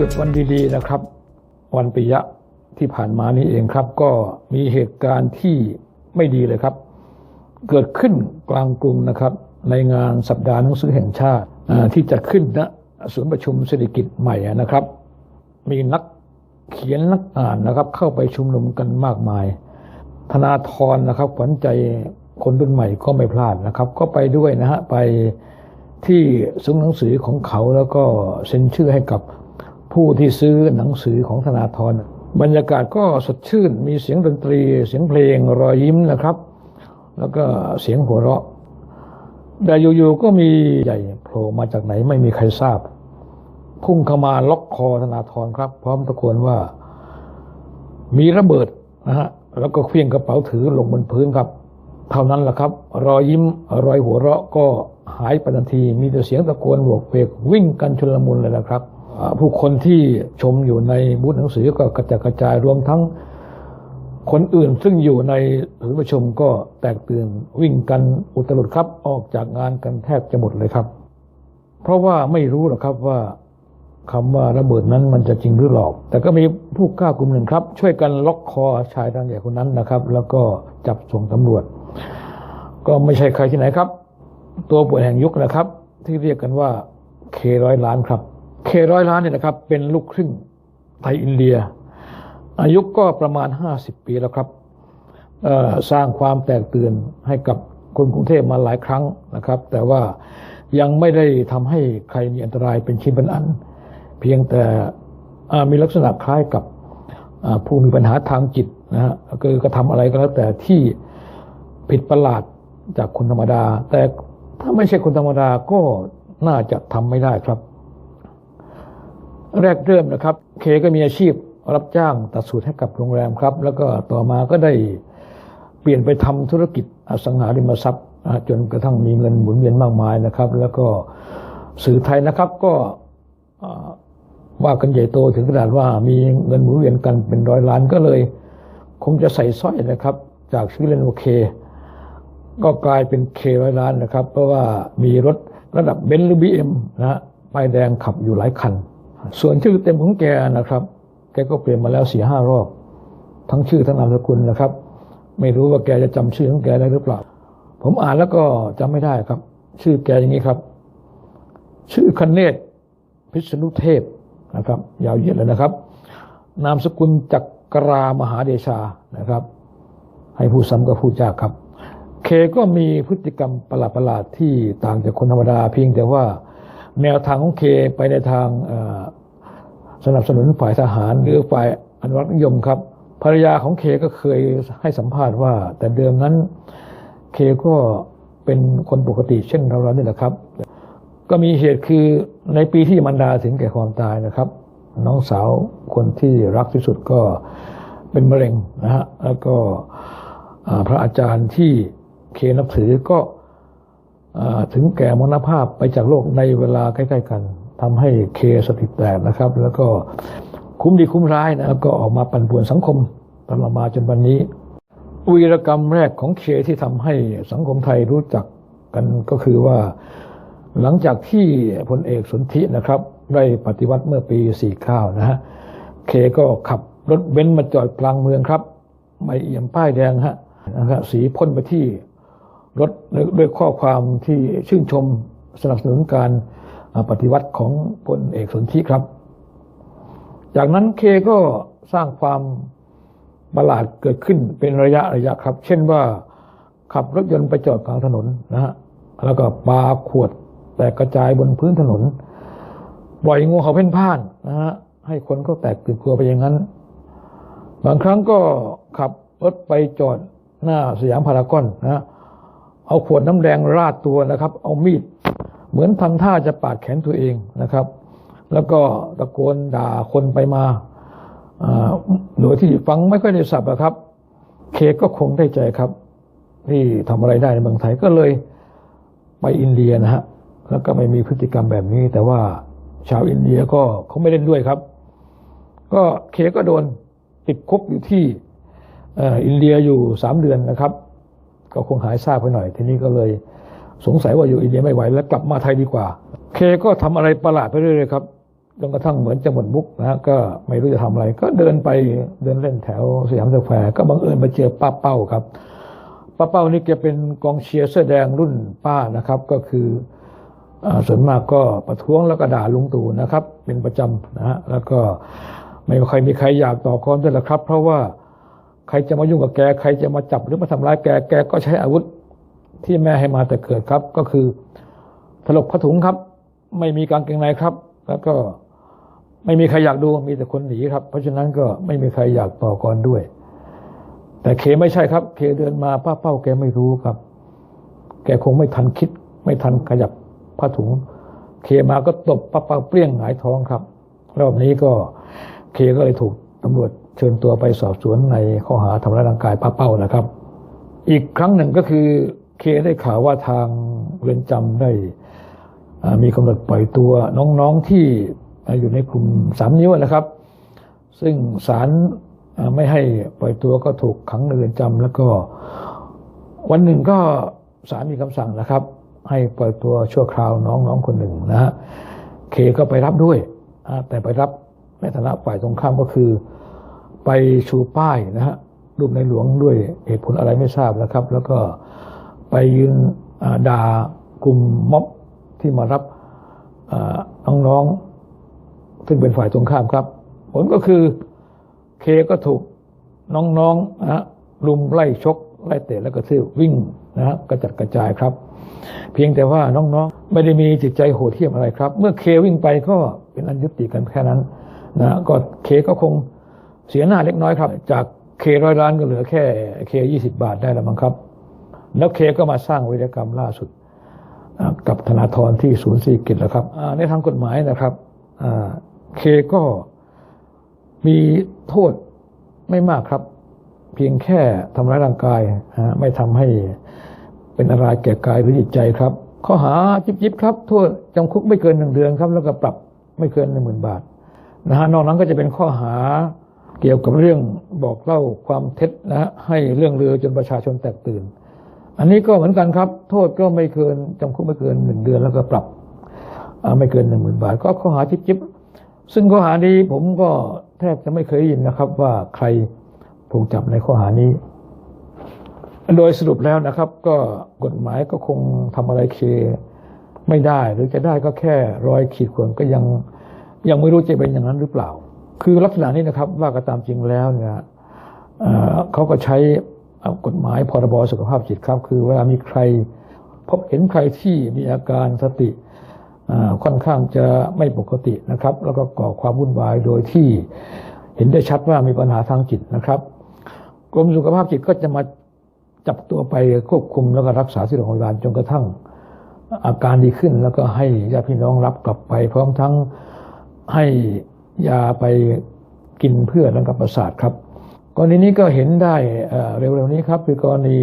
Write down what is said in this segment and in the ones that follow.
ยุดวันดีๆนะครับ วันปิยะที่ผ่านมานี้เองครับ ก็มีเหตุการณ์ที่ไม่ดีเลยครับ เกิดขึ้นกลางกรุงนะครับ ในงานสัปดาห์หนังสือแห่งชาติที่จัดขึ้นณศูนย์ประชุมเศรษฐกิจใหม่นะครับ มีนักเขียนนักอ่านนะครับ เข้าไปชุมนุมกันมากมาย ธนาธรนะครับขวัญใจคนรุ่นใหม่ก็ไม่พลาดนะครับ ก็ไปด้วยนะฮะไปที่ซุ้มหนังสือของเขาแล้วก็เซ็นชื่อให้กับ ผู้ที่ซื้อหนังสือของธนาธรบรรยากาศก็สดชื่น มีเสียงดนตรี เสียงเพลงรอยยิ้มนะครับ แล้วก็เสียงหัวเราะ แต่อยู่ๆก็มีใหญ่โผล่มาจากไหนไม่มีใครทราบ พุ่งเข้ามาล็อกคอธนาธรครับ พร้อมตะโกนว่า มีระเบิดนะฮะแล้วก็เคลื่องกระเป๋าถือลงบนพื้นครับ เท่านั้นแหละครับ รอยยิ้มรอยหัวเราะก็หายไปทันที มีแต่เสียงตะโกนโวกเวกวิ่งกันชุลมุนเลยนะครับ ผู้คนที่ชมอยู่ในบูธหนังสือก็กระจายกระจายรวมทั้งคนอื่นซึ่งอยู่ในศูนย์ประชุมก็แตกตื่นวิ่งกันอุตลุดครับออกจากงานกันแทบจะหมดเลยครับ เพราะว่าไม่รู้หรอกครับว่าคำว่าระเบิดนั้นมันจะจริงหรือหลอก แต่ก็มีผู้กล้ากลุ่มหนึ่งครับ ช่วยกันล็อกคอชายดังใหญ่คนนั้นนะครับ แล้วก็จับส่งตำรวจ ก็ไม่ใช่ใครที่ไหนครับ ตัวป่วยแห่งยุคนะครับ ที่เรียกกันว่าเคร้อยล้านครับ เคร้อยล้านเนี่ยนะครับเป็นลูกครึ่งไทยอินเดีย อายุก็ประมาณ 50 ปีแล้วครับสร้างความแตกตื่นให้กับคนกรุงเทพมาหลายครั้งนะครับ แต่ว่ายังไม่ได้ทำให้ใครมีอันตรายเป็นชิ้นเป็นอัน เพียงแต่มีลักษณะคล้ายกับผู้มีปัญหาทางจิตนะฮะคือกระทำอะไรก็แล้วแต่ที่ผิดประหลาดจากคนธรรมดา แต่ถ้าไม่ใช่คนธรรมดาก็น่าจะทำไม่ได้ครับ แรกเริ่มนะครับ เคก็มีอาชีพรับจ้างตัดสูตรให้กับโรงแรมครับ แล้วก็ต่อมาก็ได้เปลี่ยนไปทำธุรกิจอสังหาริมทรัพย์จนกระทั่งมีเงินหมุนเวียนมากมายนะครับ แล้วก็สื่อไทยนะครับก็ว่ากันใหญ่โตถึงขนาดว่ามีเงินหมุนเวียนกันเป็นร้อยล้านก็เลย คงจะใส่สร้อยนะครับ จากชื่อเล่นโอเค ก็กลายเป็นเคร้อยล้านนะครับ เพราะว่ามีรถระดับเบนซ์หรือบีเอ็มนะฮะป้ายแดงขับอยู่หลายคัน ส่วนชื่อเต็มของแกนะครับ แกก็เปลี่ยนมาแล้วสี่ห้ารอบ ทั้งชื่อทั้งนามสกุลนะครับ ไม่รู้ว่าแกจะจำชื่อของแกได้หรือเปล่า ผมอ่านแล้วก็จำไม่ได้ครับ ชื่อแกอย่างนี้ครับ ชื่อคเนศพิษณุเทพนะครับ ยาวเหยียดเลยนะครับ นามสกุลจักรามหาเดชานะครับ ให้ผู้ซ้ำก็ผู้จากครับ เคก็มีพฤติกรรมประหลาดๆที่ต่างจากคนธรรมดาเพียงแต่ว่า แนวทางของเคไปในทางสนับสนุนฝ่ายทหารหรือฝ่ายอนุรักษ์นิยมครับภรรยาของเคก็เคยให้สัมภาษณ์ว่า แต่เดิมนั้นเคก็เป็นคนปกติเช่นเราๆนี่แหละครับ ก็มีเหตุคือในปีที่มันดาถึงแก่ความตายนะครับ น้องสาวคนที่รักที่สุดก็เป็นมะเร็งนะฮะแล้วก็พระอาจารย์ที่เคนับถือก็ ถึงแก่มรณภาพไปจากโลกในเวลาใกล้ๆกันทำให้เคสติแตกนะครับ แล้วก็คุ้มดีคุ้มร้ายนะแล้วก็ออกมาปั่นป่วนสังคมตลอดมาจนวันนี้วีรกรรมแรกของเคที่ทำให้สังคมไทยรู้จักกันก็คือว่า หลังจากที่พลเอกสนธินะครับ ได้ปฏิวัติเมื่อปี 49 นะฮะเคก็ขับรถเบนซ์มาจอดกลางเมืองครับไม่เอี่ยมป้ายแดงฮะนะครับสีพ่นไปที่ รถด้วยข้อความที่ชื่นชมสนับสนุนการปฏิวัติของพลเอกสนธิครับ จากนั้นเคก็สร้างความประหลาดเกิดขึ้นเป็นระยะระยะครับ เช่นว่าขับรถยนต์ไปจอดกลางถนนนะฮะแล้วก็ปาขวดแตกกระจายบนพื้นถนน ปล่อยงูเขาเพ่นพ่านนะฮะให้คนก็แตกตื่นกลัวไปอย่างนั้น บางครั้งก็ขับรถไปจอดหน้าสยามพารากอนนะฮะ เอาขวดน้ำแดงราดตัวนะครับ เอามีดเหมือนทำท่าจะปาดแขนตัวเองนะครับ แล้วก็ตะโกนด่าคนไปมาอ่าโดยที่ฟังไม่ค่อยได้สับอะครับ เคก็คงได้ใจครับที่ทำอะไรได้ในเมืองไทยก็เลยไปอินเดียนะฮะแล้วก็ไม่มีพฤติกรรมแบบนี้ แต่ว่าชาวอินเดียก็เขาไม่เล่นด้วยครับ ก็เคก็โดนติดคุกอยู่ที่ออินเดียอยู่สามเดือนนะครับ ก็คงหายทราบไปหน่อย ทีนี้ก็เลยสงสัยว่าอยู่อินเดียไม่ไหวแล้วกลับมาไทยดีกว่า เคก็ทำอะไรประหลาดไปเรื่อยๆครับจนกระทั่งเหมือนจะหมดมุกนะก็ไม่รู้จะทำอะไร ก็เดินไปเดินเล่นแถวสยามสแควร์ก็บังเอิญไปเจอป้าเป้าครับป้าเป้านี่แกเป็นกองเชียร์เสื้อแดงรุ่นป้านะครับ ก็คืออส่วนมากก็ประท้วงแล้วก็ด่าลุงตู่นะครับ เป็นประจำนะฮะแล้วก็ไม่มีใครมีใครอยากต่อกรด้วยละครับ เพราะว่า ใครจะมายุ่งกับแก ใครจะมาจับหรือมาทำร้ายแก แกก็ใช้อาวุธที่แม่ให้มาแต่เกิดครับ ก็คือถลกผ้าถุงครับ ไม่มีกางเกงในครับ แล้วก็ไม่มีใครอยากดูมีแต่คนหนีครับ เพราะฉะนั้นก็ไม่มีใครอยากต่อกรด้วย แต่เคไม่ใช่ครับ เคเดินมาป้าเป้าแกไม่รู้ครับ แกคงไม่ทันคิด ไม่ทันขยับผ้าถุง เคมาก็ตบป้าเป้าเปรี้ยงหงายท้องครับรอบนี้ก็เคก็เลยถูกตำรวจ เชิญตัวไปสอบสวนในข้อหาทำร้ายร่างกายป้าเป้านะครับ อีกครั้งหนึ่งก็คือเคได้ข่าวว่าทางเรือนจำได้มีกำหนดปล่อยตัวน้องๆที่อยู่ในกลุ่มสามนิ้วนะครับ ซึ่งศาลไม่ให้ปล่อยตัวก็ถูกขังในเรือนจำแล้วก็วันหนึ่งก็ศาลมีคำสั่งนะครับ ให้ปล่อยตัวชั่วคราวน้องน้องคนหนึ่งนะฮะเคก็ไปรับด้วย แต่ไปรับในฐานะฝ่ายตรงข้ามก็คือ ไปชูป้ายนะฮะรูปในหลวงด้วยเหตุผลอะไรไม่ทราบนะครับ แล้วก็ไปยืนด่ากลุ่มม็อบที่มารับน้องๆซึ่งเป็นฝ่ายตรงข้ามครับ ผลก็คือเคก็ถูกน้องๆนะฮะลุมไล่ชกไล่เตะแล้วก็ทืบวิ่งนะฮะกระจัดกระจายครับ เพียงแต่ว่าน้องๆ ไม่ได้มีจิตใจโหดเหี้ยมอะไรครับ เมื่อเควิ่งไปก็เป็นอันยุติกันแค่นั้นนะก็เคก็คง เสียหน้าเล็กน้อยครับ จากเคร้อยล้านก็เหลือแค่เคยี่สิบาทได้แล้วมั้งครับ แล้วเคก็มาสร้างวิรกรรมล่าสุด กับธนาธรที่ศูนย์สี่กิจแล้วครับในทางกฎหมายนะครับเคก็มีโทษไม่มากครับ เพียงแค่ทำร้ายร่างกายไม่ทำให้เป็นอันตรายแก่กายหรือจิตใจครับข้อหาจิบจิบครับโทษจำคุกไม่เกินหนึ่งเดือนครับ แล้วก็ปรับไม่เกินหนึ่งหมื่นบาทนะฮะนอกนั้นก็จะเป็นข้อหา เกี่ยวกับเรื่องบอกเล่าความเท็จนะให้เรื่องเรือจนประชาชนแตกตื่น อันนี้ก็เหมือนกันครับ โทษก็ไม่เกินจำคุกไม่เกินหนึ่งเดือนแล้วก็ปรับไม่เกินหนึ่งหมื่นบาท ก็ข้อหาจิบจิบซึ่งข้อหานี้ผมก็แทบจะไม่เคยยินนะครับ ว่าใครถูกจับในข้อหานี้ โดยสรุปแล้วนะครับ ก็กฎหมายก็คงทำอะไรเคไม่ได้ หรือจะได้ก็แค่รอยขีดข่วนก็ยังยังไม่รู้จะเป็นอย่างนั้นหรือเปล่า คือลักษณะนี้นะครับว่าก็ตามจริงแล้วเนี่ยเขาก็ใช้กฎหมายพรบสุขภาพจิตครับ คือเวลามีใคร พบเห็นใครที่มีอาการสติค่อนข้างจะไม่ปกตินะครับ แล้วก็ก่อความวุ่นวายโดยที่เห็นได้ชัดว่ามีปัญหาทางจิตนะครับกรมสุขภาพจิตก็จะมาจับตัวไปควบคุมแล้วก็รักษาที่โรงพยาบาลจนกระทั่งอาการดีขึ้น แล้วก็ให้ญาติพี่น้องรับกลับไป พร้อมทั้งให้ ยาไปกินเพื่อระงับประสาทครับกรณีนี้ก็เห็นได้เร็วๆนี้ครับ คือกรณี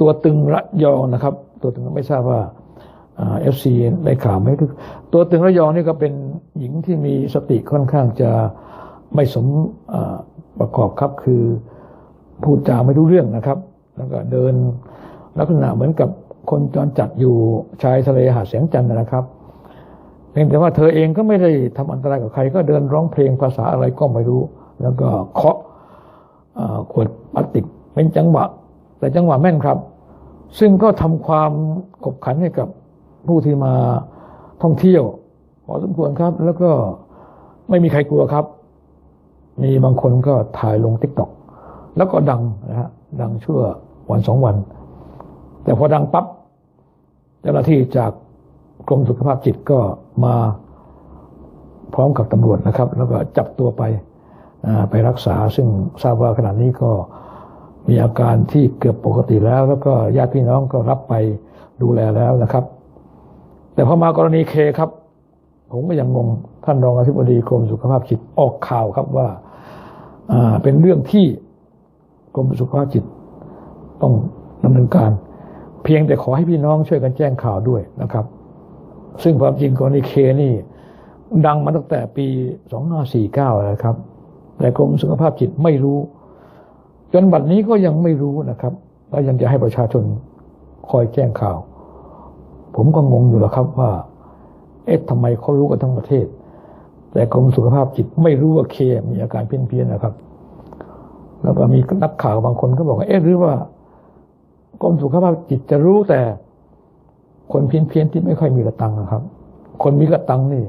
ตัวตึงระยองนะครับ ตัวตึงไม่ทราบว่าเอฟซีได้ข่าวไหมคือตัวตึงระยองนี่ก็เป็นหญิงที่มีสติค่อนข้างจะไม่สมประกอบครับคือพูดจาไม่รู้เรื่องนะครับ แล้วก็เดินลักษณะเหมือนกับคนจรจัดอยู่ชายทะเลหาดแสงจันทร์นะครับ เพียงแต่ว่าเธอเองก็ไม่ได้ทำอันตรายกับใคร ก็เดินร้องเพลงภาษาอะไรก็ไม่รู้ แล้วก็เคาะขวดพลาสติกเป็นจังหวะ แต่จังหวะแม่นครับ ซึ่งก็ทำความขบขันให้กับผู้ที่มาท่องเที่ยวพอสมควรครับ แล้วก็ไม่มีใครกลัวครับ มีบางคนก็ถ่ายลงทิกตอกแล้วก็ดังนะฮะดังชั่ววันสองวัน แต่พอดังปั๊บเจ้าหน้าที่จาก กรมสุขภาพจิตก็มาพร้อมกับตำรวจนะครับ แล้วก็จับตัวไปไปรักษาซึ่งทราบว่าขณะนี้ก็มีอาการที่เกือบปกติแล้ว แล้วก็ญาติพี่น้องก็รับไปดูแลแล้วนะครับ แต่พอมากรณีเคครับ ผมก็ยังงงท่านรองอธิบดีกรมสุขภาพจิตออกข่าวครับว่าเป็นเรื่องที่กรมสุขภาพจิตต้องดำเนินการ เพียงแต่ขอให้พี่น้องช่วยกันแจ้งข่าวด้วยนะครับ ซึ่งความจริงกรณีเคนี่ ดังมาตั้งแต่ปี 2549 แล้วครับ แต่กรมสุขภาพจิตไม่รู้ จนบัดนี้ก็ยังไม่รู้นะครับ แล้วยังจะให้ประชาชนคอยแจ้งข่าว ผมก็งงอยู่แล้วครับว่า เอ๊ะทำไมเขารู้กันทั้งประเทศ แต่กรมสุขภาพจิตไม่รู้ว่าเคมีอาการเพี้ยนๆนะครับ แล้วก็มีนักข่าวบางคนก็บอกว่าเอ๊ะหรือว่ากรมสุขภาพจิตจะรู้แต่ คนเพี้ยนๆที่ไม่ค่อยมีกระตังนะครับ คนมีกระตังนี่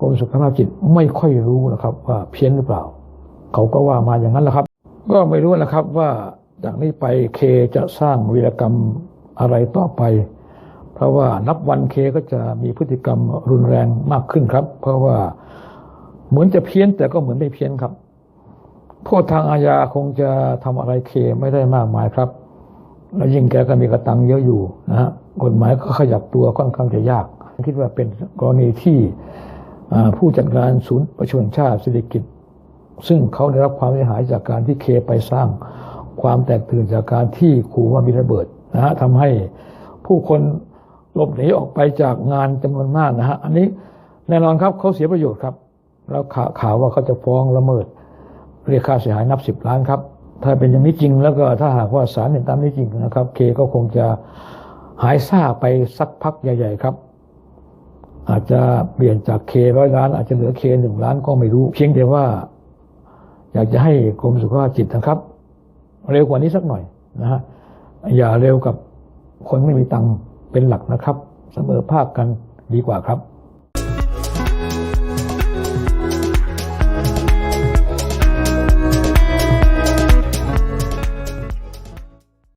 กรมสุขภาพจิตไม่ค่อยรู้นะครับ ว่าเพี้ยนหรือเปล่า เขาก็ว่ามาอย่างนั้นแหละครับ ก็ไม่รู้นะครับว่าจากนี้ไปเคจะสร้างวีรกรรมอะไรต่อไป เพราะว่านับวันเคก็จะมีพฤติกรรมรุนแรงมากขึ้นครับ เพราะว่าเหมือนจะเพี้ยนแต่ก็เหมือนไม่เพี้ยนครับโทษทางอาญาคงจะทำอะไรเคไม่ได้มากมายครับ แล้วยิ่งแกก็มีกระตังเยอะอยู่นะฮะกฎหมายก็ขยับตัวค่อนข้างจะยาก คิดว่าเป็นกรณีที่ผู้จัดการศูนย์ประชุมชาติเศรษฐกิจ ซึ่งเขาได้รับความเสียหายจากการที่เคไปสร้างความแตกตื่นจากการที่ขู่ว่ามีระเบิดนะฮะทำให้ผู้คนหลบหนีออกไปจากงานจำนวนมากนะฮะอันนี้แน่นอนครับเขาเสียประโยชน์ครับ แล้วข่าวว่าเขาจะฟ้องละเมิดเรียกค่าเสียหายนับสิบล้านครับ ถ้าเป็นอย่างนี้จริงแล้วก็ถ้าหากว่าศาลเห็นตามนี้จริงนะครับ เคก็คงจะหายซ่าไปสักพักใหญ่ ๆ ครับ อาจจะเปลี่ยนจากเคร้อยล้าน อาจจะเหลือเคหนึ่งล้านก็ไม่รู้ เพียงแต่ว่า อยากจะให้กรมสุขภาพจิตนะครับ เร็วกว่านี้สักหน่อยนะฮะอย่าเร็วกับคนไม่มีตังค์เป็นหลักนะครับ เสมอภาคกันดีกว่าครับ